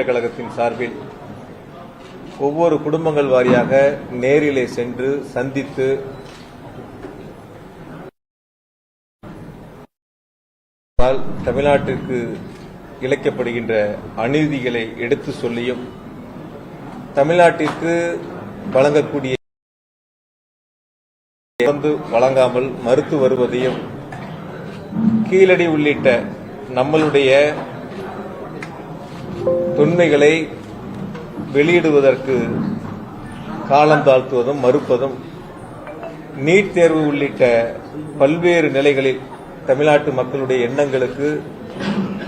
முன்னேற்ற கழகத்தின் சார்பில் ஒவ்வொரு குடும்பங்கள் வாரியாக நேரிலே சென்று சந்தித்து தமிழ்நாட்டிற்கு இழைக்கப்படுகின்ற அநீதிகளை எடுத்து சொல்லியும் தமிழ்நாட்டிற்கு வழங்கக்கூடிய தொடர்ந்து வழங்காமல் மறுத்து வருவதையும் கீழடி உள்ளிட்ட நம்மளுடைய தொன்மைகளை வெளியிடுவதற்கு காலம் தாழ்த்துவதும் மறுப்பதும் நீட் தேர்வு உள்ளிட்ட பல்வேறு நிலைகளில் தமிழ்நாட்டு மக்களுடைய எண்ணங்களுக்கு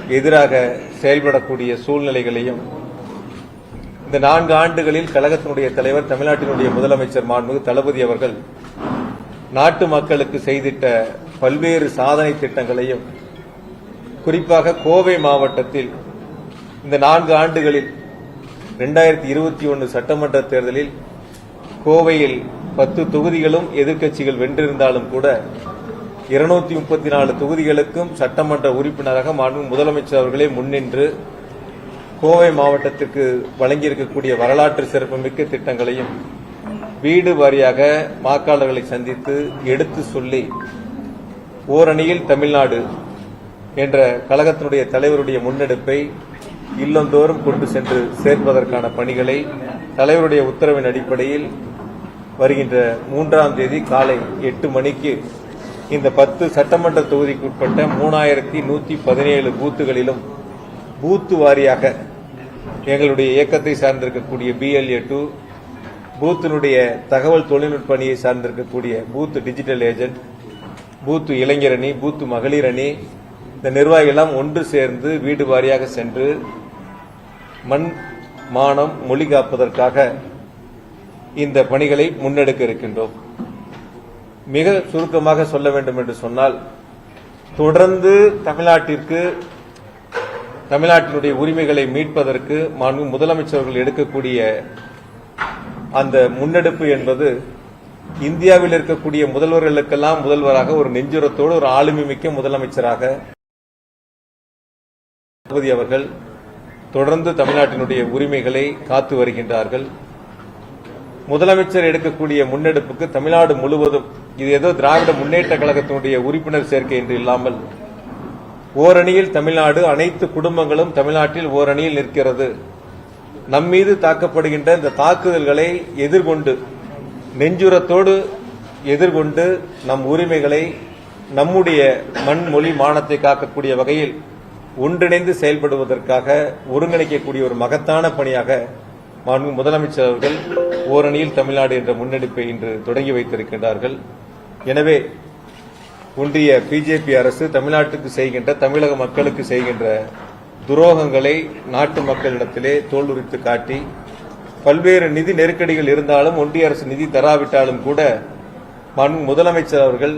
எதிராக செயல்படக்கூடிய சூழ்நிலைகளையும் இந்த நான்கு ஆண்டுகளில் கழகத்தினுடைய தலைவர் தமிழ்நாட்டினுடைய முதலமைச்சர் மாண்புமிகு தளபதி அவர்கள் நாட்டு மக்களுக்கு செய்திட்ட பல்வேறு சாதனை திட்டங்களையும் குறிப்பாக கோவை மாவட்டத்தில் இந்த நான்கு ஆண்டுகளில் இரண்டாயிரத்தி இருபத்தி ஒன்று சட்டமன்ற தேர்தலில் கோவையில் பத்து தொகுதிகளும் எதிர்க்கட்சிகள் வென்றிருந்தாலும் கூட இருநூத்தி முப்பத்தி நாலு தொகுதிகளுக்கும் சட்டமன்ற உறுப்பினராக மாண்பு முதலமைச்சர் அவர்களே முன்னின்று கோவை மாவட்டத்திற்கு வழங்கியிருக்கக்கூடிய வரலாற்று சிறப்புமிக்க திட்டங்களையும் வீடு வாரியாக வாக்காளர்களை சந்தித்து எடுத்து சொல்லி ஓரணியில் தமிழ்நாடு என்ற கழகத்தினுடைய தலைவருடைய முன்னெடுப்பை இல்லந்தோறும் கொண்டு சென்று சேர்ப்பதற்கான பணிகளை தலைவருடைய உத்தரவின் அடிப்படையில் வருகின்ற மூன்றாம் தேதி காலை எட்டு மணிக்கு இந்த பத்து சட்டமன்ற தொகுதிக்குட்பட்ட மூணாயிரத்தி நூத்தி பதினேழு பூத்துகளிலும் பூத்து வாரியாக எங்களுடைய இயக்கத்தை சார்ந்திருக்கக்கூடிய பிஎல்ஏ டூ பூத்தினுடைய தகவல் தொழில்நுட்ப அணியை சார்ந்திருக்கக்கூடிய பூத் டிஜிட்டல் ஏஜென்ட் பூத்து இளைஞர் அணி பூத்து மகளிர் அணி இந்த நிர்வாகிகள் ஒன்று சேர்ந்து வீடு வாரியாக சென்று மண் மானம் மொழி காப்பதற்காக இந்த பணிகளை முன்னெடுக்க இருக்கின்றோம். மிக சுருக்கமாக சொல்ல வேண்டும் என்று சொன்னால் தொடர்ந்து தமிழ்நாட்டிற்கு தமிழ்நாட்டினுடைய உரிமைகளை மீட்பதற்கு மாண்பு முதலமைச்சர்கள் எடுக்கக்கூடிய அந்த முன்னெடுப்பு என்பது இந்தியாவில் இருக்கக்கூடிய முதல்வர்களுக்கெல்லாம் முதல்வராக ஒரு நெஞ்சுரத்தோடு ஒரு ஆளுமை மிக்க முதலமைச்சராக அவர்கள் தொடர்ந்து தமிழ்நாட்டினுடைய உரிமைகளை காத்து வருகின்றார்கள். முதலமைச்சர் எடுக்கக்கூடிய முன்னெடுப்புக்கு தமிழ்நாடு முழுவதும் இது ஏதோ திராவிட முன்னேற்ற கழகத்தினுடைய உறுப்பினர் சேர்க்கை என்று இல்லாமல் ஓரணியில் தமிழ்நாடு அனைத்து குடும்பங்களும் தமிழ்நாட்டில் ஓரணியில் நிற்கிறது. நம் மீது தாக்கப்படுகின்ற இந்த தாக்குதல்களை எதிர்கொண்டு நெஞ்சுரத்தோடு எதிர்கொண்டு நம் உரிமைகளை நம்முடைய மண் மொழி மானத்தை காக்கக்கூடிய வகையில் ஒன்றிணைந்து செயல்படுவதற்காக ஒருங்கிணைக்கக்கூடிய ஒரு மகத்தான பணியாக மாண்பு முதலமைச்சர் அவர்கள் ஓரணியில் தமிழ்நாடு என்ற முன்னெடுப்பை இன்று தொடங்கி வைத்திருக்கின்றார்கள். எனவே ஒன்றிய பிஜேபி அரசு தமிழ்நாட்டுக்கு செய்கின்ற தமிழக மக்களுக்கு செய்கின்ற துரோகங்களை நாட்டு மக்களிடத்திலே தோல்லுரித்து காட்டி பல்வேறு நிதி நெருக்கடிகள் இருந்தாலும் ஒன்றிய அரசு நிதி தராவிட்டாலும் கூட முதலமைச்சர் அவர்கள்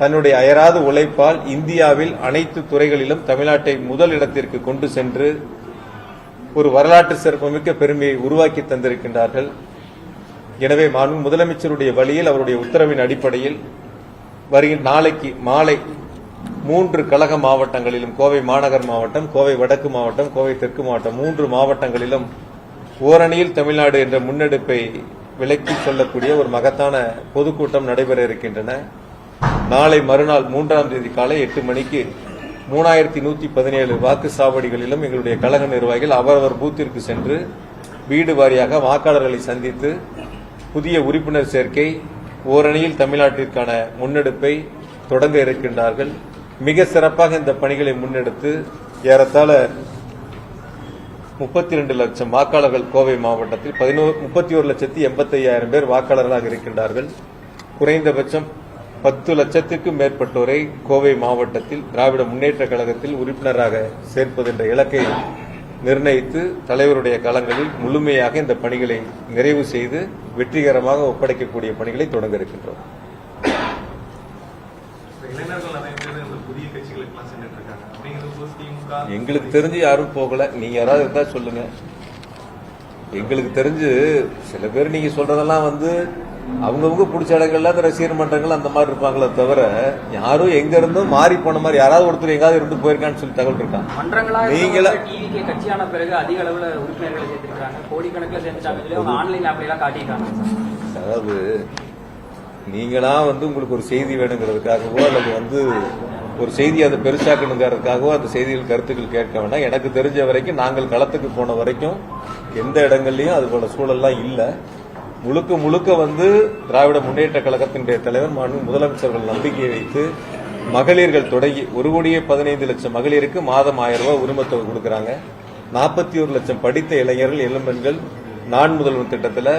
தன்னுடைய அயராத உழைப்பால் இந்தியாவில் அனைத்து துறைகளிலும் தமிழ்நாட்டை முதல் இடத்திற்கு கொண்டு சென்று ஒரு வரலாற்று சிறப்புமிக்க பெருமையை உருவாக்கி தந்திருக்கின்றார்கள். எனவே மாண்பு முதலமைச்சருடைய வழியில் அவருடைய உத்தரவின் அடிப்படையில் வருகிற நாளைக்கு மாலை மூன்று கழக மாவட்டங்களிலும் கோவை மாநகர் மாவட்டம் கோவை வடக்கு மாவட்டம் கோவை தெற்கு மாவட்டம் மூன்று மாவட்டங்களிலும் ஓரணியில் தமிழ்நாடு என்ற முன்னெடுப்பை விளக்கி சொல்லக்கூடிய ஒரு மகத்தான பொதுக்கூட்டம் நடைபெற இருக்கின்றன. நாளை மறுநாள் மூன்றாம் தேதி காலை எட்டு மணிக்கு மூணாயிரத்தி நூத்தி பதினேழு வாக்கு சாவடிகளிலும் எங்களுடைய கழக நிர்வாகிகள் அவரவர் பூத்திற்கு சென்று வீடு வாரியாக வாக்காளர்களை சந்தித்து புதிய உறுப்பினர் சேர்க்கை ஓரணியில் தமிழ்நாட்டிற்கான முன்னெடுப்பை தொடங்க இருக்கின்றார்கள். மிக சிறப்பாக இந்த பணிகளை முன்னெடுத்து ஏறத்தாழ முப்பத்தி ரெண்டு லட்சம் வாக்காளர்கள் கோவை மாவட்டத்தில் பதினோரு முப்பத்தி ஒரு லட்சத்தி எண்பத்தி ஐயாயிரம் பேர் வாக்காளர்களாக இருக்கின்றார்கள். குறைந்தபட்சம் பத்து லட்சத்துக்கும் மேற்பட்டோரை கோவை மாவட்டத்தில் திராவிட முன்னேற்ற கழகத்தில் உறுப்பினராக சேர்ப்பது என்ற இலக்கை நிர்ணயித்து தலைவருடைய களங்களில் முழுமையாக இந்த பணிகளை நிறைவு செய்து வெற்றிகரமாக ஒப்படைக்கக்கூடிய பணிகளை தொடங்க இருக்கின்றோம். எங்களுக்கு தெரிஞ்சு யாரும் போகல. நீங்க யாராவது இருந்தா சொல்லுங்க. எங்களுக்கு தெரிஞ்சு சில பேர் நீங்க சொல்றதெல்லாம் வந்து அவங்கவுங்க பிடிச்ச இடங்கள்ல அந்த ரசிகர் மன்றங்கள் அந்த மாதிரி இருப்பாங்களே தவிர யாரும் எங்க இருந்தும் மாறி போன மாதிரி யாராவது ஒருத்தர் எங்காவது இருந்து போயிருக்கான்னு சொல்லி தகவல் இருக்கான் மன்றங்களா நீங்களா? டிவிக்கு கட்சியான பிறகு அதிக அளவுல உறுப்பினர்களை சேர்த்திருக்காங்க கோடிக்கணக்கில் சேர்ந்துட்டாங்க. ஆன்லைன் ஆப்ல எல்லாம் காட்டியிருக்காங்க. அதாவது நீங்களா வந்து உங்களுக்கு ஒரு செய்தி வேணுங்கிறதுக்காகவோ அல்லது வந்து ஒரு செய்தி அதை பெருசாக்கணுங்கிறதுக்காகவோ அந்த செய்திகள் கருத்துக்கள் கேட்க வேண்டாம் எனக்கு தெரிஞ்ச வரைக்கும் நாங்கள் களத்துக்கு போன வரைக்கும் எந்த இடங்கள்லயும் அது போல சூழல்லாம் இல்லை. முழுக்க முழுக்க வந்து திராவிட முன்னேற்ற கழகத்தினுடைய தலைவர் மாண்பு முதலமைச்சர்கள் நம்பிக்கை வைத்து மகளிர்கள் தொடங்கி ஒரு கோடியே பதினைந்து லட்சம் மகளிருக்கு மாதம் ஆயிரம் ரூபாய் உரிமத்தொகை கொடுக்குறாங்க. நாற்பத்தி ஒரு லட்சம் படித்த இளைஞர்கள் இளம்பெண்கள் நான் முதல்வன் திட்டத்தில்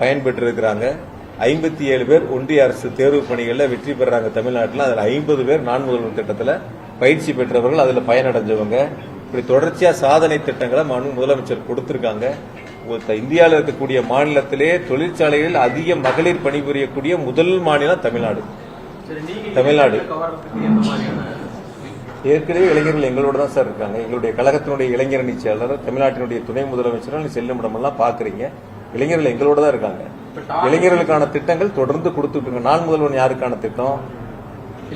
பயன்பெற்று இருக்கிறாங்க ஐம்பத்தி ஏழு பேர் ஒன்றிய அரசு தேர்வு பணிகளில் வெற்றி பெறாங்க தமிழ்நாட்டில். அதில் ஐம்பது பேர் நான் முதல்வன் திட்டத்தில் பயிற்சி பெற்றவர்கள் அதில் பயனடைஞ்சவங்க. இப்படி தொடர்ச்சியாக சாதனை திட்டங்களை முதலமைச்சர் கொடுத்துருக்காங்க. இந்தியாவில் இருக்கக்கூடிய மாநிலத்திலே தொழிற்சாலைகளில் அதிக மகளிர் பணிபுரியக்கூடிய முதல் மாநிலம் தமிழ்நாடு. தமிழ்நாடு. ஏற்கனவே இளைஞர்கள் எங்களோட தான் சார் இருக்காங்க. எங்களுடைய கழகத்தினுடைய இளைஞரணி செயலாளர் தமிழ்நாட்டினுடைய துணை முதலமைச்சர் செல்லுமிடமெல்லாம் பாக்குறீங்க. இளைஞர்கள் எங்களோட தான் இருக்காங்க. இளைஞர்களுக்கான திட்டங்கள் தொடர்ந்து கொடுத்துட்டு இருக்காங்க. நான் முதல்வன் யாருக்கான திட்டம்?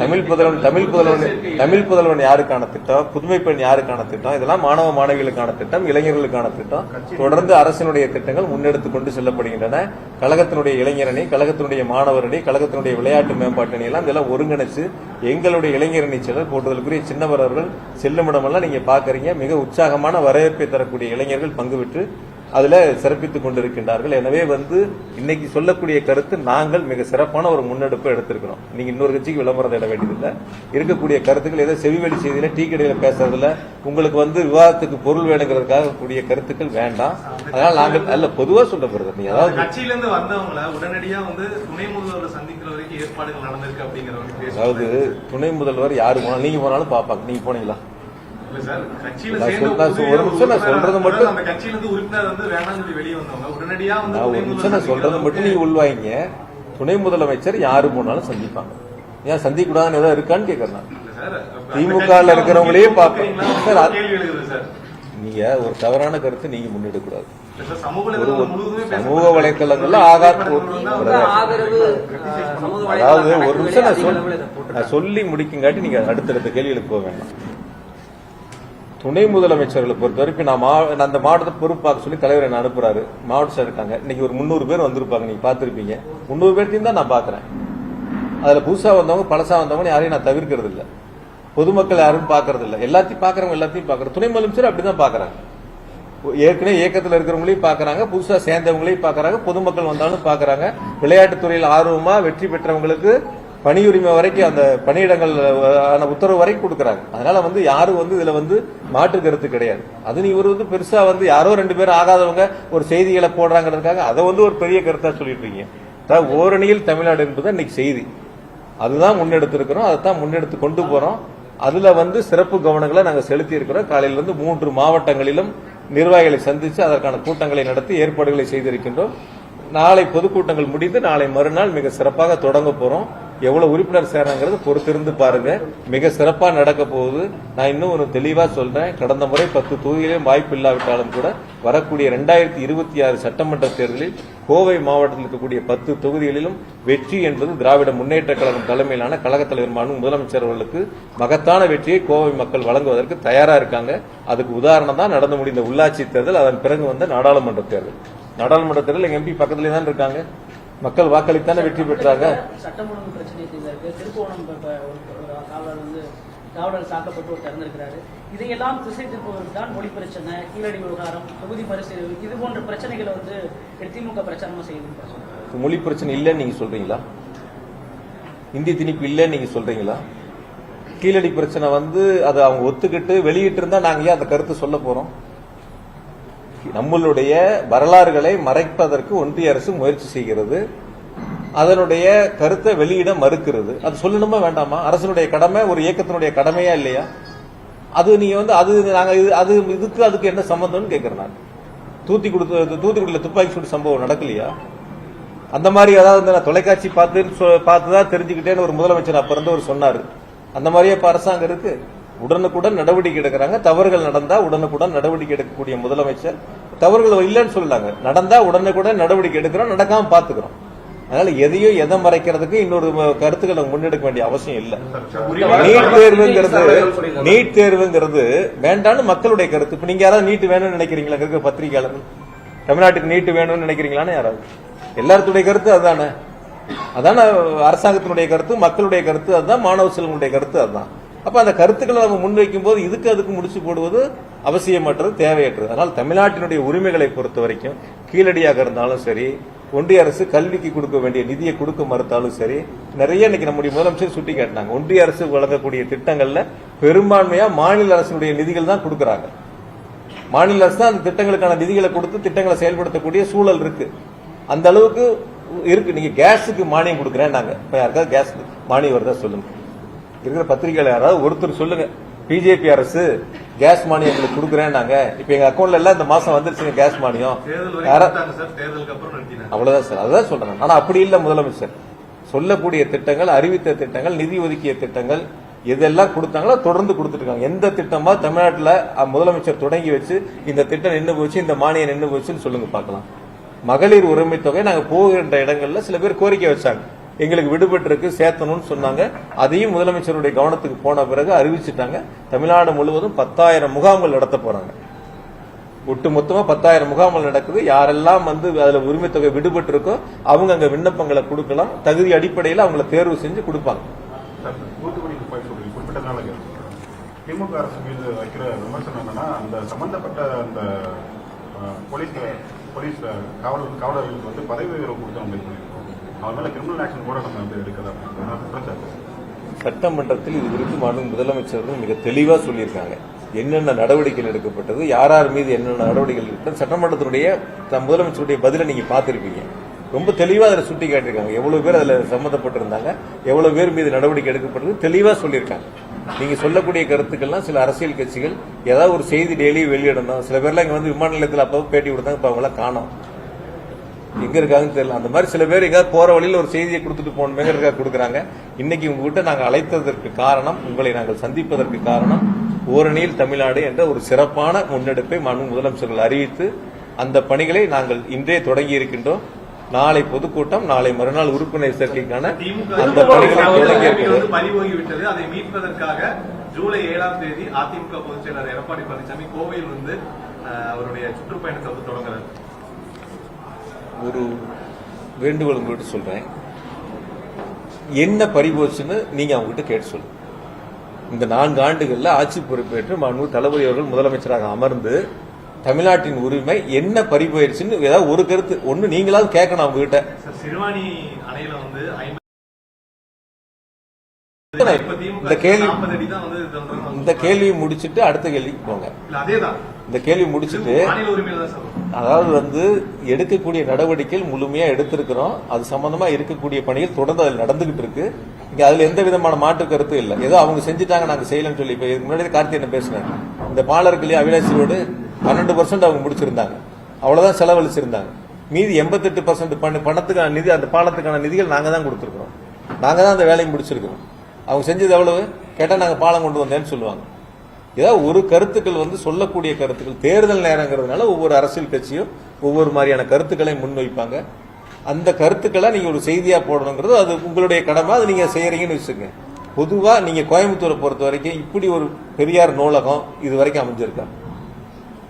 தமிழ் புதல்வன் தமிழ் புதல்வன் தமிழ் புதல்வன் யாருக்கான திட்டம்? புதுமை பெண் யாருக்கான திட்டம்? இதெல்லாம் மாணவ மாணவிகளுக்கான திட்டம் இளைஞர்களுக்கான திட்டம். தொடர்ந்து அரசினுடைய திட்டங்கள் முன்னெடுத்து கொண்டு செல்லப்படுகின்றன. கழகத்தினுடைய இளைஞரணி கழகத்தினுடைய மாணவரணி கழகத்தினுடைய விளையாட்டு மேம்பாட்டு அணி எல்லாம் இதெல்லாம் ஒருங்கிணைச்சு எங்களுடைய இளைஞரணி செயலர் போட்டுதலுக்குரிய சின்னவர் அவர்கள் செல்லுமிடமெல்லாம் நீங்க பாக்குறீங்க. மிக உற்சாகமான வரவேற்பை தரக்கூடிய இளைஞர்கள் பங்கு பெற்று அதுல சிறப்பித்துக் கொண்டிருக்கின்றார்கள். எனவே வந்து இன்னைக்கு சொல்லக்கூடிய கருத்து நாங்கள் மிக சிறப்பான ஒரு முன்னெடுப்பு எடுத்திருக்கிறோம். நீங்க இன்னொரு கட்சிக்கு விளம்பரம் தேட வேண்டியதில்லை. இருக்கக்கூடிய கருத்துக்கள் ஏதோ செவிவெளி செய்தியில டீ கடையில பேசுறதுல உங்களுக்கு வந்து விவாதத்துக்கு பொருள் வேணுங்கிறதுக்காக கூடிய கருத்துக்கள் வேண்டாம். அதனால நாங்கள் அல்ல பொதுவா சொல்ல போறது நீ அதாவது கட்சியில இருந்து வந்தவங்கள உடனடியா வந்து துணை முதல்வரை சந்திக்கிற வரைக்கும் ஏற்பாடுகள் நடந்திருக்கு அப்படிங்கிற. அதாவது துணை முதல்வர் யாரு போனாலும் நீங்க போனாலும் பாப்பாங்க நீங்க போனீங்களா? சொல்றது மட்டும் அந்த கட்சியில இருந்து உறுப்பினர் வந்து வேணாம்னு சொல்லி வெளியே வந்தவங்க. உடனடியா வந்து நான் ஒரு துணை நிமிஷம் நான் முதல்வர் சொல்றது மட்டும் நீங்க உள்வாங்க. துணை முதலமைச்சர் யாரு போனாலும் சந்திப்பாங்க. ஏன் சந்திக்க கூடாதுன்னு ஏதாவது இருக்கான்னு அப்ப திமுக இருக்கிறவங்களே பார்ப்பேன். நீங்க ஒரு தவறான கருத்தை நீங்க முன்னெடுக்க கூடாது சமூக. வலைத்தளங்கள்ல ஆகாத். திமுக ஆதரவு அஹ், சமூக அதாவது வலைதள ஒரு நிமிஷம். நான் சொல்லி முடிக்குங்காட்டி நீங்க அடுத்தடுத்த கேள்விகளுக்கு போக வேண்டாம். துணை முதலமைச்சர்களை பொறுத்த வரைக்கும் நான் மா- அந்த மாவட்டத்தை பொறுப்பாக சொல்லி தலைவர் என்ன அனுப்புறாரு. மாவட்ட சார் இருக்காங்க. இன்னைக்கு ஒரு முந்நூறு பேர் வந்திருப்பாங்க. நீங்க பார்த்துருப்பீங்க. முந்நூறு பேர்த்தையும் தான் நான் பாக்குறேன் அதுல புதுசா வந்தவங்க பழசா வந்தவங்க யாரையும் நான் தவிர்க்கிறது இல்ல. பொதுமக்கள் யாரும் பாக்குறது இல்ல. எல்லாத்தையும் பாக்குறவங்க எல்லாத்தையும் பாக்குறேன் துணை முதலமைச்சர் அப்படிதான் பாக்குறாங்க ஏற்கனவே இயக்கத்தில் இருக்கிறவங்களையும் பாக்குறாங்க புதுசா சேர்ந்தவங்களையும் பாக்குறாங்க பொதுமக்கள் வந்தாலும் பாக்குறாங்க விளையாட்டுத்துறையில் ஆர்வமாக ஆர்வமா வெற்றி பெற்றவங்களுக்கு பணியுரிமை வரைக்கும் அந்த பணியிடங்கள் ஆன உத்தரவு வரைக்கும் கொடுக்குறாங்க. அதனால வந்து யாரும் வந்து இதுல வந்து மாற்று கருத்து கிடையாது. அது நீ இவர் வந்து பெருசா வந்து யாரோ ரெண்டு பேரும் ஆகாதவங்க ஒரு செய்திகளை போடுறாங்கிறதுக்காக அதை வந்து ஒரு பெரிய கருத்தா சொல்லிட்டு இருக்கீங்க அதாவது ஓரணியில் தமிழ்நாடு என்பது இன்னைக்கு செய்தி. அதுதான் முன்னெடுத்திருக்கிறோம் அதை தான் முன்னெடுத்து கொண்டு போறோம். அதுல வந்து சிறப்பு கவனங்களை நாங்கள் செலுத்தி இருக்கிறோம் காலையில இருந்து மூன்று மாவட்டங்களிலும் நிர்வாகிகளை சந்தித்து அதற்கான கூட்டங்களை நடத்தி ஏற்பாடுகளை செய்திருக்கின்றோம். நாளை பொதுக்கூட்டங்கள் முடிந்து நாளை மறுநாள் மிக சிறப்பாக தொடங்க போறோம். எவ்வளவு உறுப்பினர் சேரங்கிறது பொறுத்திருந்து பாருங்க. மிக சிறப்பா நடக்க போகுது. நான் இன்னும் ஒரு தெளிவா சொல்றேன். கடந்த முறை பத்து தொகுதியிலும் வாய்ப்பு இல்லாவிட்டாலும் கூட வரக்கூடிய இரண்டாயிரத்தி இருபத்தி ஆறு சட்டமன்ற தேர்தலில் கோவை மாவட்டத்தில் இருக்கக்கூடிய பத்து தொகுதிகளிலும் வெற்றி என்பது திராவிட முன்னேற்ற கழகம் தலைமையிலான கழகத் தலைவர் முதலமைச்சர் அவர்களுக்கு மகத்தான வெற்றியை கோவை மக்கள் வழங்குவதற்கு தயாரா இருக்காங்க. அதுக்கு உதாரணம் தான் நடந்து முடிந்த உள்ளாட்சி தேர்தல் அதன் பிறகு வந்த நாடாளுமன்ற தேர்தல். நாடாளுமன்ற தேர்தல் எங்க எம்பி பக்கத்திலே தான் இருக்காங்க. மக்கள் வாக்களித்தானே வெற்றி பெற்றாங்க? சட்டம் ஒழுங்கு பிரச்சனை இருக்கு திருப்போணம் காவலர் வந்து காவலர் தாக்கப்பட்டு ஒரு இறந்திருக்கிறாரு இதையெல்லாம் திசை திருப்பதற்கு தான் மொழி பிரச்சனை கீழடி விவகாரம் தொகுதி மறுசீரமைப்பு இது போன்ற பிரச்சனைகளை வந்து திமுக பிரச்சாரமா செய்யுது மொழி பிரச்சனை இல்லைன்னு நீங்க சொல்றீங்களா? இந்தி திணிப்பு இல்லைன்னு நீங்க சொல்றீங்களா? கீழடி பிரச்சனை வந்து அதை அவங்க ஒத்துக்கிட்டு வெளியிட்டு இருந்தா நாங்க ஏன் அந்த கருத்து சொல்ல போறோம்? நம்மளுடைய வரலாறுகளை மறைப்பதற்கு ஒன்றிய அரசு முயற்சி செய்கிறது. அதனுடைய கருத்தை வெளியிட மறுக்கிறது. அது சொல்லணுமா வேண்டாமா? அரசனுடைய கடமை ஒரு இயக்கத்தினுடைய கடமையா இல்லையா? அது நீங்க வந்து அது நாங்க இது- அது இதுக்கு அதுக்கு என்ன சம்பந்தம்னு கேட்கிறேன் நான். தூத்துக்குடி தூத்துக்குடியில் துப்பாக்கி சூடு சம்பவம் நடக்கலையா? அந்த மாதிரி ஏதாவது நான் தொலைக்காட்சி பார்த்து பார்த்து தான் தெரிஞ்சுக்கிட்டேன்னு ஒரு முதலமைச்சர் அப்ப இருந்து ஒரு சொன்னாரு. அந்த மாதிரியே இப்ப அரசாங்கம் இருக்கு. உடனுக்குடன் நடவடிக்கை எடுக்கிறாங்க. தவறுகள் நடந்தா உடனுக்குடன் நடவடிக்கை எடுக்கக்கூடிய முதலமைச்சர் தவறுகள் இல்லைன்னு சொல்லலாங்க நடந்தா உடனுக்குடன் நடவடிக்கை எடுக்கிறோம் நடக்காம பாத்துக்கிறோம். அதனால எதையோ எதை மறைக்கிறதுக்கு இன்னொரு கருத்துக்களை முன்னெடுக்க வேண்டிய அவசியம் இல்லை. நீட் தேர்வுங்கிறது நீட் தேர்வுங்கிறது வேண்டான்னு மக்களுடைய கருத்து. இப்ப நீங்க யாராவது நீட் வேணும்னு நினைக்கிறீங்களா? இருக்க பத்திரிகையாளர்கள். தமிழ்நாட்டுக்கு நீட் வேணும்னு நினைக்கிறீங்களான்னு யாராவது? எல்லாத்துடைய கருத்து அதுதானே அதான அரசாங்கத்தினுடைய கருத்து மக்களுடைய கருத்து அதுதான் மாணவ செல்வங்களுடைய கருத்து அதுதான். அப்ப அந்த கருத்துக்களை நம்ம முன்வைக்கும் போது இதுக்கு அதுக்கு முடிச்சு போடுவது அவசியமற்றது தேவையற்றது. அதனால் தமிழ்நாட்டினுடைய உரிமைகளை பொறுத்த வரைக்கும் கீழடியாக இருந்தாலும் சரி ஒன்றிய அரசு கல்விக்கு கொடுக்க வேண்டிய நிதியை கொடுக்க மறுத்தாலும் சரி நிறைய இன்னைக்கு நம்முடைய முதலமைச்சர் சுட்டி காட்டினாங்க ஒன்றிய அரசு வழங்கக்கூடிய திட்டங்கள்ல பெரும்பான்மையா மாநில அரசுடைய நிதிகள் தான் கொடுக்கறாங்க. மாநில அரசு தான் அந்த திட்டங்களுக்கான நிதிகளை கொடுத்து திட்டங்களை செயல்படுத்தக்கூடிய சூழல் இருக்கு. அந்த அளவுக்கு இருக்கு. நீங்க கேஸுக்கு மானியம் கொடுக்குறேன் நாங்க யாருக்காவது கேஸ் மானியம் வருதா சொல்லுங்க. இருக்கிற பத்திரிகையாளர் யாராவது ஒருத்தர் சொல்லுங்க. பிஜேபி அரசு கேஸ் மானியம் எங்களுக்கு கொடுக்குறேன் நாங்க இப்ப எங்க அக்கௌண்ட்ல எல்லாம் இந்த மாசம் வந்துருச்சுங்க கேஸ் மானியம். அவ்வளவுதான் சார். அதுதான் சொல்றேன். ஆனா அப்படி இல்ல முதலமைச்சர். சொல்லக்கூடிய திட்டங்கள் அறிவித்த திட்டங்கள் நிதி ஒதுக்கிய திட்டங்கள் எதெல்லாம் கொடுத்தாங்களோ தொடர்ந்து கொடுத்துட்டு இருக்காங்க. எந்த திட்டமா தமிழ்நாட்டுல முதலமைச்சர் தொடங்கி வச்சு இந்த திட்டம் நின்று போச்சு இந்த மானியம் நின்று போச்சுன்னு சொல்லுங்க பார்க்கலாம். மகளிர் உரிமை தொகை நாங்க போகின்ற இடங்கள்ல சில பேர் கோரிக்கை வச்சாங்க. எங்களுக்கு விடுபட்டு இருக்கு சேர்த்தணும்னு சொன்னாங்க. அதையும் முதலமைச்சருடைய கவனத்துக்கு போன பிறகு அறிவிச்சிட்டாங்க. தமிழ்நாடு முழுவதும் பத்தாயிரம் முகாம்கள் நடத்த போறாங்க. ஒட்டு மொத்தமா பத்தாயிரம் முகாம்கள் நடக்குது. யாரெல்லாம் வந்து அதுல உரிமை தொகை விடுபட்டு இருக்கோ அவங்க அங்க விண்ணப்பங்களை கொடுக்கலாம். தகுதி அடிப்படையில் அவங்கள தேர்வு செஞ்சு கொடுப்பாங்க. குறிப்பிட்ட திமுக அரசு மீது வைக்கிற விமர்சனம் என்னன்னா அந்த சம்பந்தப்பட்ட அந்த போலீஸ் போலீஸ் காவலர் காவலர்களுக்கு வந்து பதவி உயர்வு கொடுத்து நம்ம கிரிமினல் ஆக்ஷன் கூட நம்ம வந்து எடுக்கலாம் சட்டமன்றத்தில் இது குறித்து மாநில முதலமைச்சர் மிக தெளிவாக சொல்லியிருக்காங்க. என்னென்ன நடவடிக்கைகள் எடுக்கப்பட்டது யார் யார் மீது என்னென்ன நடவடிக்கைகள் எடுக்கப்பட்டது சட்டமன்றத்தினுடைய முதலமைச்சருடைய பதிலை நீங்க பார்த்திருப்பீங்க. ரொம்ப தெளிவாக அதில் சுட்டி காட்டியிருக்காங்க எவ்வளவு பேர் அதில் சம்மந்தப்பட்டிருந்தாங்க எவ்வளவு பேர் மீது நடவடிக்கை எடுக்கப்பட்டது தெளிவாக சொல்லியிருக்காங்க. நீங்க சொல்லக்கூடிய கருத்துக்கள்லாம் சில அரசியல் கட்சிகள் ஏதாவது ஒரு செய்தி டெய்லியும் வெளியிடணும். சில பேர்லாம் இங்க வந்து விமான நிலையத்தில் அப்போ பேட்டி கொடுத்தாங்க இப்போ அவங்களாம் காணோம். எங்க இருக்காங்கன்னு தெரியல. அந்த மாதிரி சில பேர் எங்கேயாவது போற வழியில ஒரு செய்தியை கொடுத்துட்டு போகணுமேங்கிறதுக்காக கொடுக்குறாங்க. இன்னைக்கு உங்ககிட்ட நாங்கள் அழைத்ததற்கு காரணம் உங்களை நாங்கள் சந்திப்பதற்கு காரணம் ஓரணியில் தமிழ்நாடு என்ற ஒரு சிறப்பான முன்னெடுப்பை மாண்பு முதலமைச்சர்கள் அறிவித்து அந்த பணிகளை நாங்கள் இன்றே தொடங்கி இருக்கின்றோம். நாளை பொதுக்கூட்டம் நாளை மறுநாள் உறுப்பினர் சேர்க்கைக்கான அந்த பணிகளை தொடங்கி இருக்கிறது. பறிபோகி விட்டது அதை மீட்பதற்காக ஜூலை ஏழாம் தேதி அதிமுக பொதுச் செயலர் எடப்பாடி பழனிசாமி கோவையில் வந்து அவருடைய சுற்றுப்பயணத்தை வந்து தொடங்குறாரு. ஒரு வேண்டுகோள் உங்கள்கிட்ட சொல்றேன். என்ன பறிபோச்சுன்னு நீங்க அவங்ககிட்ட கேட்டு சொல்லுங்க இந்த நான்கு ஆண்டுகள்ல ஆட்சி பொறுப்பேற்று மாண்பு தளபதி அவர்கள் முதலமைச்சராக அமர்ந்து தமிழ்நாட்டின் உரிமை என்ன பறிபோயிருச்சுன்னு ஏதாவது ஒரு கருத்து ஒண்ணு நீங்களாவது கேட்கணும் அவங்க கிட்ட சார், சிறுவாணி அணையில வந்து இந்த கேள்வி 40 அடி தான் வந்து இது பண்றாங்க. இந்த கேள்வியை முடிச்சிட்டு அடுத்த கேள்விக்கு போங்க. அதேதான். இந்த கேள்வி முடிச்சிட்டு. அதாவது வந்து எடுக்கக்கூடிய நடவடிக்கைகள் முழுமையா எடுத்திருக்கிறோம். அது சம்பந்தமா இருக்கக்கூடிய பணிகள் தொடர்ந்து அதில் நடந்துகிட்டு இருக்கு. இங்க அதுல எந்த விதமான மாற்று கருத்தும் இல்லை. ஏதோ அவங்க செஞ்சுட்டாங்க நாங்க செய்யலன்னு சொல்லி இப்ப முன்னாடி கார்த்தி என்ன பேசினேன் இந்த பாலர்களே அவினாசி ரோடு பன்னெண்டு பர்சன்ட் அவங்க முடிச்சிருந்தாங்க. அவ்வளவுதான் செலவழிச்சிருந்தாங்க. மீதி எண்பத்தெட்டு பர்சன்ட் பணத்துக்கான நிதி அந்த பாலத்துக்கான நிதிகள் நாங்க தான் கொடுத்துருக்கோம் நாங்க தான் அந்த வேலையை முடிச்சிருக்கிறோம். அவங்க செஞ்சது எவ்வளவு? கேட்டா நாங்க பாலம் கொண்டு வந்தேன்னு சொல்லுவாங்க. ஏதாவது ஒரு கருத்துக்கள் வந்து சொல்லக்கூடிய கருத்துக்கள். தேர்தல் நேரங்கிறதுனால ஒவ்வொரு அரசியல் கட்சியும் ஒவ்வொரு மாதிரியான கருத்துக்களை முன்வைப்பாங்க. அந்த கருத்துக்களை நீங்க ஒரு செய்தியா போடணுங்கிறது அது உங்களுடைய கடமை. அது நீங்க செய்யறீங்கன்னு வச்சுக்கோங்க. பொதுவா நீங்க கோயம்புத்தூரை பொறுத்த வரைக்கும் இப்படி ஒரு பெரியார் நூலகம் இது வரைக்கும் அமைஞ்சிருக்கா?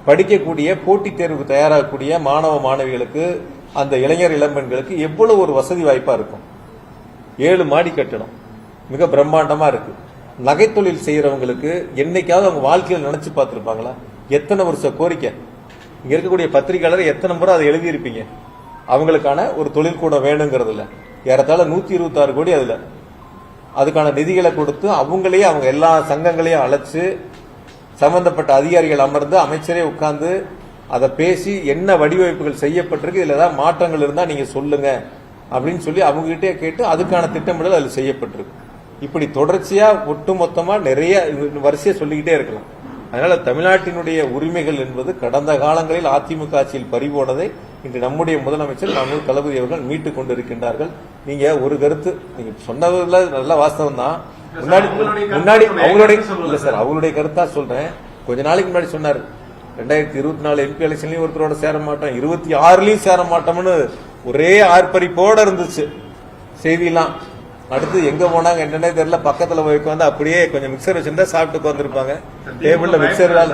படிக்கக்கூடிய போட்டித் தேர்வுக்கு தயாராகக்கூடிய மாணவ மாணவிகளுக்கு அந்த இளைஞர் இளம்பெண்களுக்கு எவ்வளவு ஒரு வசதி வாய்ப்பா இருக்கும்? ஏழு மாடி கட்டணம் மிக பிரம்மாண்டமா இருக்கு. நகைத்தொழில் செய்யறவங்களுக்கு என்னைக்காவது அவங்க வாழ்க்கையில் நினைச்சு பார்த்துருப்பாங்களா? எத்தனை வருஷ கோரிக்கை? இங்க இருக்கக்கூடிய பத்திரிகையாளர் எத்தனை முறை அதை எழுதியிருப்பீங்க? அவங்களுக்கான ஒரு தொழிற்கூடம் வேணுங்கிறதுல ஏறத்தாழ நூத்தி இருபத்தாறு கோடி அதுல. அதுக்கான நிதிகளை கொடுத்து அவங்களையே அவங்க எல்லா சங்கங்களையும் அழைச்சு சம்பந்தப்பட்ட அதிகாரிகள் அமர்ந்து அமைச்சரே உட்கார்ந்து அதை பேசி என்ன வடிவமைப்புகள் செய்யப்பட்டிருக்கு இதுல ஏதாவது மாற்றங்கள் இருந்தா நீங்க சொல்லுங்க அப்படின்னு சொல்லி அவங்க கிட்டே கேட்டு அதுக்கான திட்டமிடல் அதில் செய்யப்பட்டிருக்கு. இப்படி தொடர்ச்சியா ஒட்டுமொத்தமா நிறைய வரிசையா சொல்லிக்கிட்டே இருக்கலாம். அதனால தமிழ்நாட்டினுடைய உரிமைகள் என்பது கடந்த காலங்களில் அதிமுக ஆட்சியில் பறிபோனதை இன்று நம்முடைய முதலமைச்சர் மாண்பு தளபதி அவர்கள் மீட்டுக் கொண்டிருக்கின்றார்கள். நீங்க ஒரு கருத்து நீங்க சொன்னதுல நல்ல வாஸ்தவம் தான். முன்னாடி முன்னாடி. அவங்களுடைய இல்ல சார் அவங்களுடைய கருத்தா சொல்றேன். கொஞ்ச நாளைக்கு முன்னாடி சொன்னாரு ரெண்டாயிரத்தி இருபத்தி நாலு எம்பி எலெக்ஷன்லயும் ஒருத்தரோட சேர மாட்டோம் இருபத்தி ஆறுலயும் சேர மாட்டோம்னு ஒரே ஆர்ப்பரிப்போட இருந்துச்சு. செய்தியெல்லாம் அடுத்து எங்க போனாங்க என்னன்னே தெரியல. பக்கத்துல போய் உட்காந்து அப்படியே கொஞ்சம் மிக்சர் வச்சிருந்தா சாப்பிட்டு உட்காந்துருப்பாங்க டேபிள்ல மிக்சர் வேற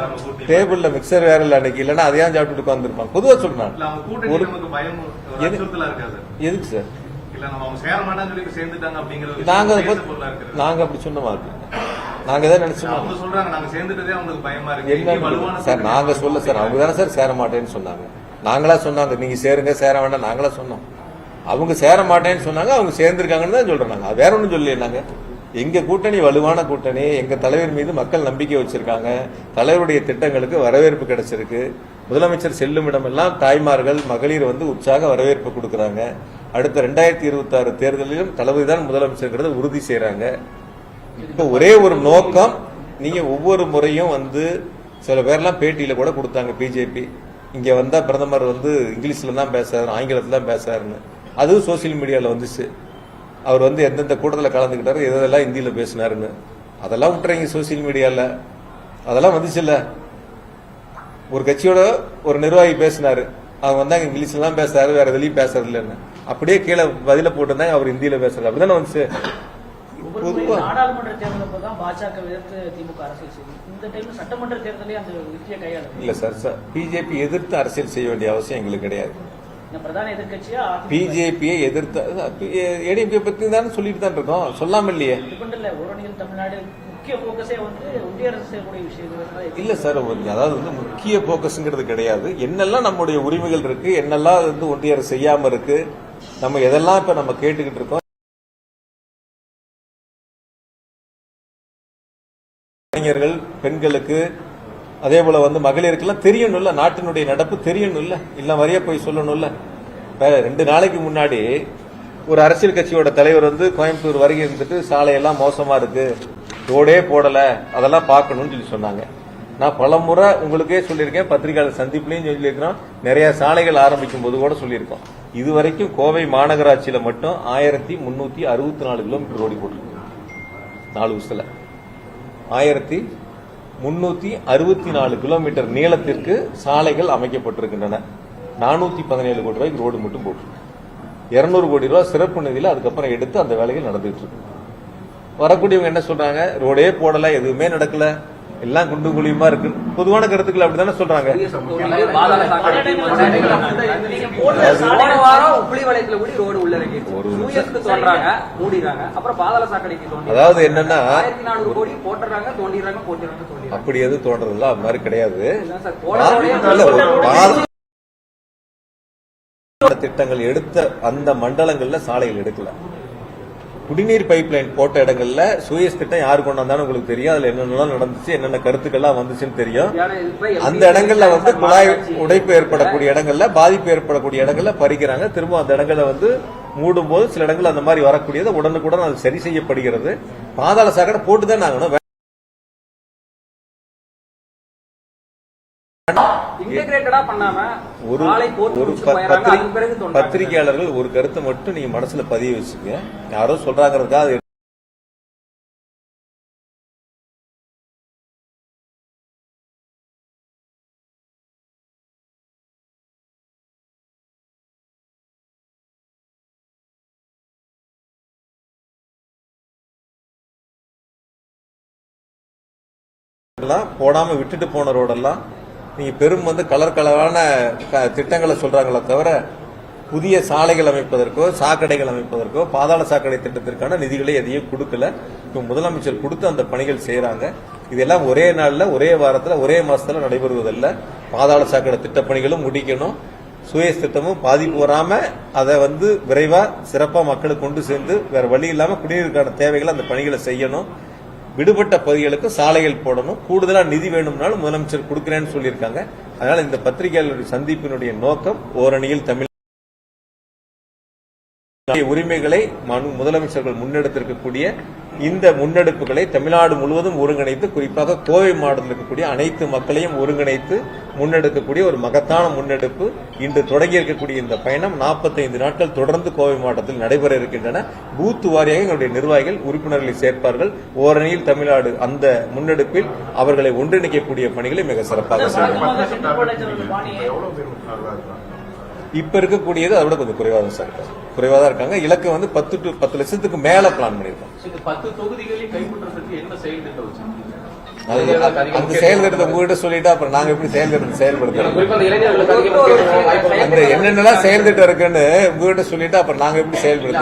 டேபிள்ல மிக்சர் வேற இல்ல அன்னைக்கு. இல்லன்னா அதையும் சாப்பிட்டுட்டு உட்காந்துருப்பாங்க பொதுவா சொல்றாங்க ஒரு எதுக்கு சார்? நாங்க நாங்க அப்படி சொன்ன மாதிரி நாங்க தான் நினைச்சோம் சார் நாங்க சொல்ல சார் அவங்க தானே சார் சேர மாட்டேன்னு சொன்னாங்க. நாங்களா சொன்னாங்க நீங்க சேருங்க சேர வேண்டாம் நாங்களா சொன்னோம். அவங்க சேர மாட்டேன்னு சொன்னாங்க அவங்க சேர்ந்திருக்காங்கன்னு தான் சொல்கிறாங்க நாங்க. வேற ஒன்றும் சொல்லலையே நாங்க. எங்க கூட்டணி வலுவான கூட்டணி எங்க தலைவர் மீது மக்கள் நம்பிக்கை வச்சிருக்காங்க தலைவருடைய திட்டங்களுக்கு வரவேற்பு கிடைச்சிருக்கு. முதலமைச்சர் செல்லும் இடமெல்லாம் தாய்மார்கள் மகளிர் வந்து உற்சாக வரவேற்பு கொடுக்குறாங்க. அடுத்த ரெண்டாயிரத்தி இருபத்தி ஆறு தேர்தலிலும் தளபதி தான் முதலமைச்சர்ங்கிறத உறுதி செய்கிறாங்க இப்ப ஒரே ஒரு நோக்கம் நீங்க ஒவ்வொரு முறையும் வந்து சில பேர்லாம் பேட்டியில கூட கொடுத்தாங்க பிஜேபி. இங்க வந்தா பிரதமர் வந்து இங்கிலீஷ்ல தான் பேசுறாரு ஆங்கிலத்துல தான் பேசுறாருன்னு. அதுவும் சோசியல் மீடியால வந்துச்சு. அவர் வந்து எந்தெந்த கூட்டத்தில் கலந்துக்கிட்டாரு எதெல்லாம் ஹிந்தியில பேசினாருன்னு. அதெல்லாம் விட்டுறீங்க சோசியல் மீடியால. அதெல்லாம் வந்துச்சுல்ல. ஒரு கட்சியோட ஒரு நிர்வாகி பேசினாரு. அவங்க வந்தாங்க இங்கிலீஷ்ல தான் பேசுறாரு வேற எதுலயும் பேசுறது இல்லைன்னு. அப்படியே கீழே பதில போட்டிருந்தாங்க அவர் ஹிந்தியில பேசுறாரு அப்படிதானே வந்துச்சு. இல்ல சார். பிஜேபி எதிர்த்து அரசியல் செய்ய வேண்டிய அவசியம் எங்களுக்கு கிடையாது. பிஜேபியை எதிர்த்து ஏடிஎம்கே பத்தி தானே சொல்லிட்டு தான் இருக்கோம் சொல்லாம இல்லையே இல்ல சார் அதாவது வந்து முக்கிய போக்கஸ்ங்கிறது கிடையாது. என்னெல்லாம் நம்முடைய உரிமைகள் இருக்கு என்னெல்லாம் வந்து ஒன்றிய அரசு செய்யாம இருக்கு நம்ம எதெல்லாம் இப்ப நம்ம கேட்டுக்கிட்டு இருக்கோம். இளைஞர்கள் பெண்களுக்கு அதே போல வந்து மகளிருக்கெல்லாம் தெரியணும்ல நாட்டினுடைய நடப்பு தெரியணும்ல இல்ல வரைய போய் சொல்லணும்ல. ரெண்டு நாளைக்கு முன்னாடி ஒரு அரசியல் கட்சியோட தலைவர் வந்து கோயம்புத்தூர் வருகை இருந்துட்டு சாலையெல்லாம் மோசமா இருக்கு ரோடே போடல அதெல்லாம் பார்க்கணும்னு சொல்லி சொன்னாங்க. நான் பலமுறை உங்களுக்கே சொல்லியிருக்கேன் பத்திரிகையாளர் சந்திப்புலையும் சொல்லியிருக்கிறோம் நிறைய சாலைகள் ஆரம்பிக்கும் போது கூட சொல்லியிருக்கோம். இது வரைக்கும் கோவை மாநகராட்சியில மட்டும் ஆயிரத்தி முன்னூத்தி அறுபத்தி நாலு கிலோமீட்டர் ரோடு போட்டிருக்கு. நாலு வருஷத்துல ஆயிரத்தி முன்னூத்தி அறுபத்தி நாலு கிலோமீட்டர் நீளத்திற்கு சாலைகள் அமைக்கப்பட்டிருக்கின்றன. நானூத்தி பதினேழு கோடி ரூபாய்க்கு ரோடு மட்டும் போட்டிருக்கு. இருநூறு கோடி ரூபாய் சிறப்பு நிதியில் அதுக்கப்புறம் எடுத்து அந்த வேலைகள் நடந்துட்டு இருக்கு. வரக்கூடியவங்க என்ன சொல்றாங்க? ரோடே போடல எதுவுமே நடக்கல. எல்லாம் குண்டு குழியுமா இருக்கு. பொதுவான கருத்துக்கள் அப்படித்தானே சொல்றாங்க. அதாவது என்னன்னா அப்படி எதுவும் தோன்றதில்ல. அது மாதிரி கிடையாது. திட்டங்கள் எடுத்த அந்த மண்டலங்கள்ல சாலைகள் எடுக்கல. குடிநீர் பைப் லைன் போட்ட இடங்கள்ல சுயஸ் திட்டம் யாரு கொண்டு வந்தாலும் உங்களுக்கு தெரியும். அதுல என்னென்னலாம் நடந்துச்சு என்னென்ன கருத்துக்கள்லாம் வந்துச்சுன்னு தெரியும். அந்த இடங்கள்ல வந்து குழாய் உடைப்பு ஏற்படக்கூடிய இடங்கள்ல பாதிப்பு ஏற்படக்கூடிய இடங்கள்ல பறிக்கிறாங்க. திரும்ப அந்த இடங்களை வந்து மூடும் போது சில இடங்கள் அந்த மாதிரி வரக்கூடியது உடனுக்குடன் அது சரி செய்யப்படுகிறது. பாதாள சாக்கடை போட்டுதான் ஆகணும். ஒரு ஒரு பத்திரிகையாளர்கள் ஒரு கருத்தை மட்டும் நீங்க மனசுல பதிய வச்சுங்க யாரோ சொல்றாங்கிறதுக்காக அது போடாம விட்டுட்டு போன ரோடெல்லாம் நீங்க பெரும் வந்து கலர் கலரான க- திட்டங்களை சொல்றாங்களே தவிர புதிய சாலைகள் அமைப்பதற்கோ சாக்கடைகள் அமைப்பதற்கோ பாதாள சாக்கடை திட்டத்திற்கான நிதிகளை எதையும் கொடுக்கல. இப்போ முதலமைச்சர் கொடுத்து அந்த பணிகள் செய்யறாங்க இதெல்லாம் ஒரே நாளில் ஒரே வாரத்தில் ஒரே மாசத்துல நடைபெறுவதல்ல. பாதாள சாக்கடை திட்ட பணிகளும் முடிக்கணும். சுயஸ் திட்டமும் பாதிப்பு வராம அதை வந்து விரைவா சிறப்பா மக்களுக்கு கொண்டு சேர்ந்து வேற வழி இல்லாம குடிநீருக்கான தேவைகளை அந்த பணிகளை செய்யணும். விடுபட்ட பகுதிகளுக்கு சாலைகள் போடணும். கூடுதலா நிதி வேணும்னாலும் முதலமைச்சர் கொடுக்கிறேன்னு சொல்லியிருக்காங்க. அதனால இந்த பத்திரிகையாளருடைய சந்திப்பினுடைய நோக்கம் ஓரணியில் தமிழ் உரிமைகளை முதலமைச்சர்கள் முன்னெடுத்திருக்கக்கூடிய இந்த முன்னெடுப்புகளை தமிழ்நாடு முழுவதும் ஒருங்கிணைத்து குறிப்பாக கோவை மாவட்டத்தில் இருக்கக்கூடிய அனைத்து மக்களையும் ஒருங்கிணைத்து முன்னெடுக்கக்கூடிய ஒரு மகத்தான முன்னெடுப்பு. இன்று தொடங்கி இருக்கக்கூடிய இந்த பயணம் 45 நாட்கள் தொடர்ந்து கோவை மாவட்டத்தில் நடைபெற இருக்கின்றன. பூத்து வாரியாக எங்களுடைய நிர்வாகிகள் உறுப்பினர்களை சேர்ப்பார்கள். ஓரணியில் தமிழ்நாடு அந்த முன்னெடுப்பில் அவர்களை ஒன்றிணைக்கக்கூடிய பணிகளை மிக சிறப்பாக செய்யும் இப்ப இருக்கக்கூடியது அதை விட கொஞ்சம் குறைவாக தான் சார் இருக்காங்க. குறைவாக தான் இருக்காங்க. இலக்கு வந்து பத்து டு பத்து லட்சத்துக்கு மேல பிளான் பண்ணியிருக்கோம் பத்து தொகுதிகளையும் கைப்பற்றுறதுக்கு என்ன செயல் திட்டம் வச்சிருக்கீங்க? அது அந்த செயல் திட்டத்தை உங்ககிட்ட சொல்லிட்டா அப்புறம் நாங்க எப்படி செயல் திட்டத்தை செயல்படுத்துறோம் அந்த என்னென்னலாம் செயல் திட்டம் இருக்குன்னு உங்ககிட்ட சொல்லிட்டா அப்புறம் நாங்க எப்படி இல்ல,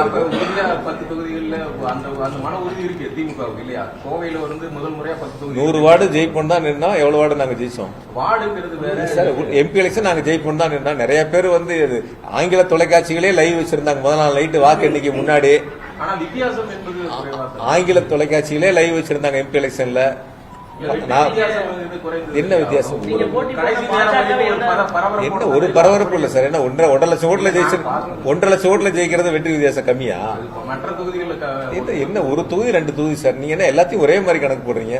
அந்த அந்த மன உறுதி இருக்கு திமுகவுக்கு இல்லையா? கோவையில வந்து முதல் முறையா பத்து தொகுதி நூறு வார்டு ஜெயிப்போம் தான் நின்னா எவ்வளவு வார்டு நாங்க ஜெயிச்சோம்? வார்டுங்கிறது வேற. சார் எம்பி எலெக்ஷன் நாங்க ஜெயிப்போம் தான் நின்னா நிறைய பேர் வந்து ஆங்கில தொலைக்காட்சிகளே லைவ் வச்சிருந்தாங்க. முதல் நாள் நைட்டு வாக்கு எண்ணிக்கை முன்னாடி. ஆனா வித்தியாசம் என்பது குறைவா சார். ஆங்கில தொலைக்காட்சிகளே லைவ் வச்சிருந்தாங்க எம்பி எலெக்ஷன்ல என்ன வித்தியாசம்? என்ன ஒரு பரபரப்பு இல்ல சார். என்ன ஒன்றரை ஒன்றரை லட்சம் ஓட்டுல ஜெயிச்சு ஒன்றரை லட்சம் ஓட்டுல ஜெயிக்கிறது வெற்றி வித்தியாசம் கம்மியா? என்ன ஒரு தொகுதி ரெண்டு தொகுதி சார்? நீங்க என்ன எல்லாத்தையும் ஒரே மாதிரி கணக்கு போடுறீங்க?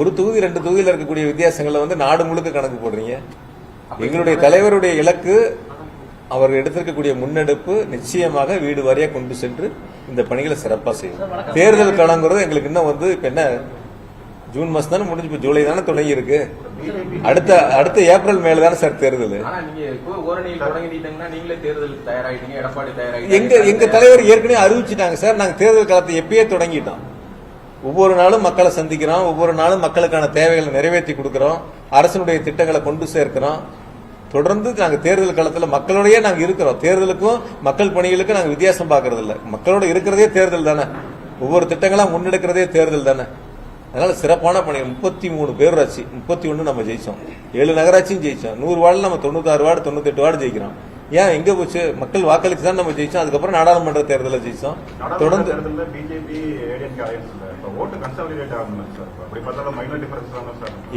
ஒரு தொகுதி ரெண்டு தொகுதியில இருக்கக்கூடிய வித்தியாசங்களை வந்து நாடு முழுக்க கணக்கு போடுறீங்க. எங்களுடைய தலைவருடைய இலக்கு அவர் எடுத்திருக்கக்கூடிய முன்னெடுப்பு நிச்சயமாக வீடு வாரியா கொண்டு சென்று இந்த பணிகளை சிறப்பா செய்யும். தேர்தல் களங்கிறது எங்களுக்கு இன்னும் வந்து இப்ப என்ன ஜூன் மாசம் தானே முடிஞ்சு இப்ப ஜூலை தானே தொடங்கி இருக்கு. அடுத்த அடுத்த ஏப்ரல் மேல தானே சார் தேர்தல். நீங்களே எங்க எங்க தலைவர் ஏற்கனவே அறிவிச்சிட்டாங்க சார். நாங்க தேர்தல் காலத்தை எப்பயே தொடங்கிட்டோம். ஒவ்வொரு நாளும் மக்களை சந்திக்கிறோம். ஒவ்வொரு நாளும் மக்களுக்கான தேவைகளை நிறைவேற்றி கொடுக்கிறோம். அரசனுடைய திட்டங்களை கொண்டு சேர்க்கிறோம். தொடர்ந்து நாங்க தேர்தல் காலத்துல மக்களோடயே நாங்க இருக்கிறோம். தேர்தலுக்கும் மக்கள் பணிகளுக்கும் நாங்க வித்தியாசம் பார்க்கறது இல்ல மக்களோட இருக்கிறதே தேர்தல் தானே. ஒவ்வொரு திட்டங்களா முன்னெடுக்கிறதே தேர்தல் தானே. அதனால சிறப்பான பணி முப்பத்தி மூணு பேரூராட்சி முப்பத்தி ஒண்ணு நம்ம ஜெயிச்சோம். ஏழு நகராட்சியும் ஜெயிச்சோம். நூறு வார்டுல நம்ம தொண்ணூத்தாறு வார்டு தொண்ணூத்தெட்டு வார்டு ஜெயிக்கிறோம். ஏன் எங்க போச்சு? மக்கள் வாக்களிச்சு தான் நம்ம ஜெயிச்சோம். அதுக்கப்புறம் நாடாளுமன்ற தேர்தலில் ஜெயிச்சோம். நாடாளுமன்ற தொடர்ந்து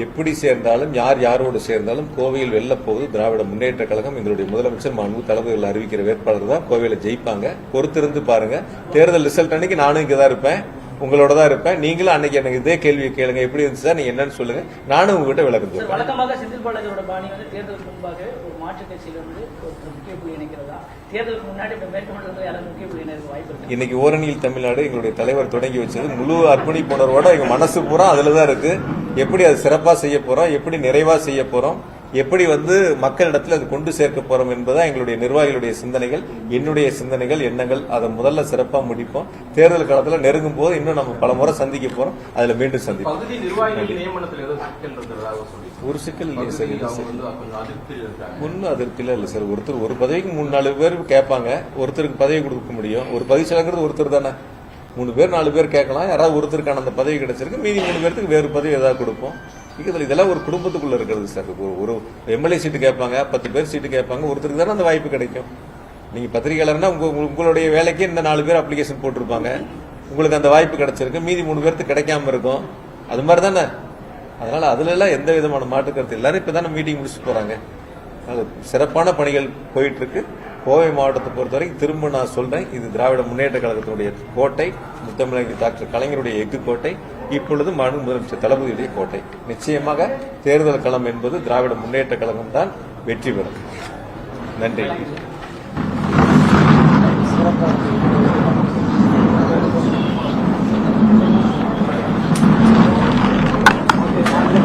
எப்படி சேர்ந்தாலும் யார் யாரோடு சேர்ந்தாலும் கோவையில் வெல்லப் போவது திராவிட முன்னேற்ற கழகம் எங்களுடைய முதலமைச்சர் மாண்பு தளபதிகள் அறிவிக்கிற வேட்பாளர் தான் கோவையில ஜெயிப்பாங்க. பொறுத்திருந்து பாருங்க. தேர்தல் ரிசல்ட் அன்னைக்கு நானும் இங்க தான் இருப்பேன். உங்களோட தான் இருப்பேன். நீங்களும் அன்னைக்கு எனக்கு இதே கேள்வியை கேளுங்க. எப்படி இருந்துச்சு சார் நீங்க என்னன்னு சொல்லுங்க. நானும் உங்ககிட்ட விளக்கம் சொல்றேன். வழக்கமாக செந்தில் பாலாஜியோட பாணி வந்து தேர்தலுக்கு முன்பாக ஒரு மாற்றுக் கட்சியில இருந்து ஒரு முக்கிய புள்ளி இணைக்கிறதா? தேர்தலுக்கு முன்னாடி இப்ப மேற்கொண்டு யாராவது முக்கிய புள்ளி இணைக்க வாய்ப்பு இருக்கு? இன்னைக்கு ஓரணியில் தமிழ்நாடு எங்களுடைய தலைவர் தொடங்கி வச்சது. முழு அர்ப்பணிப்புணர்வோட எங்க மனசு பூரா அதுல தான் இருக்கு. எப்படி அது சிறப்பா செய்ய போறோம்? எப்படி நிறைவா செய்ய போறோம்? எப்படி வந்து மக்களிடத்தில் அது கொண்டு சேர்க்க போறோம் என்பதா எங்களுடைய நிர்வாகிகளுடைய சிந்தனைகள் என்னுடைய சிந்தனைகள் எண்ணங்கள். அதை முதல்ல சிறப்பா முடிப்போம். தேர்தல் காலத்துல நெருங்கும் போது இன்னும் நம்ம பல முறை சந்திக்க போறோம். அதுல மீண்டும் சந்திப்போம். ஒரு சிக்கல் இல்லையே சார் இருக்காங்க. ஒன்றும் அதிருப்தியில் இல்லை சார். ஒருத்தர் ஒரு பதவிக்கு மூணு நாலு பேர் கேட்பாங்க. ஒருத்தருக்கு பதவி கொடுக்க முடியும். ஒரு பதவி செயலங்கிறது ஒருத்தர் தானே. மூணு பேர் நாலு பேர் கேட்கலாம். யாராவது ஒருத்தருக்கான அந்த பதவி கிடைச்சிருக்கு. மீதி மூணு பேருக்கு வேறு பதவி ஏதாவது கொடுப்போம். இதில் இதெல்லாம் ஒரு குடும்பத்துக்குள்ள இருக்கிறது சார் ஒரு ஒரு எம்எல்ஏ சீட்டு கேட்பாங்க பத்து பேர் சீட்டு கேட்பாங்க ஒருத்தருக்கு தானே அந்த வாய்ப்பு கிடைக்கும். நீங்க பத்திரிகையாளர்னா உங்க உங்களுடைய வேலைக்கு இந்த நாலு பேர் அப்ளிகேஷன் போட்டிருப்பாங்க. உங்களுக்கு அந்த வாய்ப்பு கிடைச்சிருக்கு. மீதி மூணு பேருக்கு கிடைக்காம இருக்கும். அது மாதிரி தானே? அதனால அதுல எல்லாம் எந்த விதமான மாற்று கருத்து? எல்லாரும் இப்பதானே மீட்டிங் முடிச்சுட்டு போறாங்க. அது சிறப்பான பணிகள் போயிட்டு இருக்கு கோவை மாவட்டத்தை பொறுத்தவரைக்கும் திரும்ப நான் சொல்றேன். இது திராவிட முன்னேற்ற கழகத்தினுடைய கோட்டை முத்தமிழக டாக்டர் கலைஞருடைய எஃகு கோட்டை. இப்பொழுது மாநில முதலமைச்சர் தளபதியுடைய கோட்டை. நிச்சயமாக தேர்தல் களம் என்பது திராவிட முன்னேற்ற கழகம் தான் வெற்றி பெறும். நன்றி.